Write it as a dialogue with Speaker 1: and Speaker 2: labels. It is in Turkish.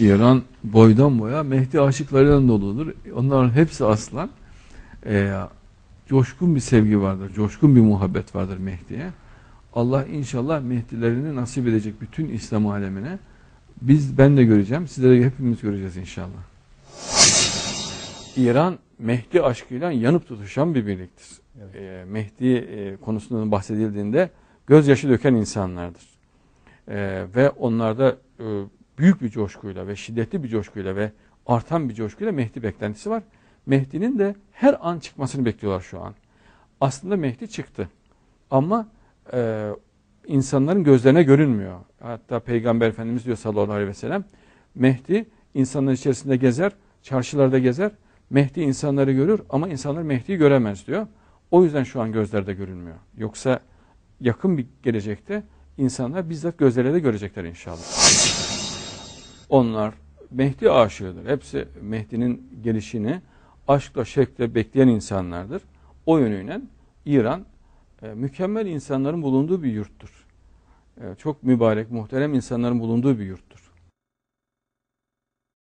Speaker 1: İran boydan boya Mehdi aşıklarıyla doludur. Onların hepsi aslan. Ee, coşkun bir sevgi vardır, coşkun bir muhabbet vardır Mehdi'ye. Allah inşallah Mehdilerini nasip edecek bütün İslam alemine. Biz ben de göreceğim, sizlere hepimiz göreceğiz inşallah. İran Mehdi aşkıyla yanıp tutuşan bir birliktir.
Speaker 2: Evet.
Speaker 1: Ee, Mehdi e, konusundan bahsedildiğinde gözyaşı döken insanlardır. Ee, ve onlarda e, büyük bir coşkuyla ve şiddetli bir coşkuyla ve artan bir coşkuyla Mehdi beklentisi var. Mehdi'nin de her an çıkmasını bekliyorlar şu an. Aslında Mehdi çıktı. Ama e, insanların gözlerine görünmüyor. Hatta Peygamber Efendimiz diyor sallallahu aleyhi ve sellem Mehdi insanlar içerisinde gezer, çarşılarda gezer. Mehdi insanları görür ama insanlar Mehdi'yi göremez diyor. O yüzden şu an gözlerde görünmüyor. Yoksa yakın bir gelecekte insanlar bizzat gözleriyle görecekler inşallah. Onlar Mehdi aşığıdır. Hepsi Mehdi'nin gelişini aşkla şevkle bekleyen insanlardır. O yönüyle İran e, mükemmel insanların bulunduğu bir yurttur. E, çok mübarek, muhterem insanların bulunduğu bir yurttur.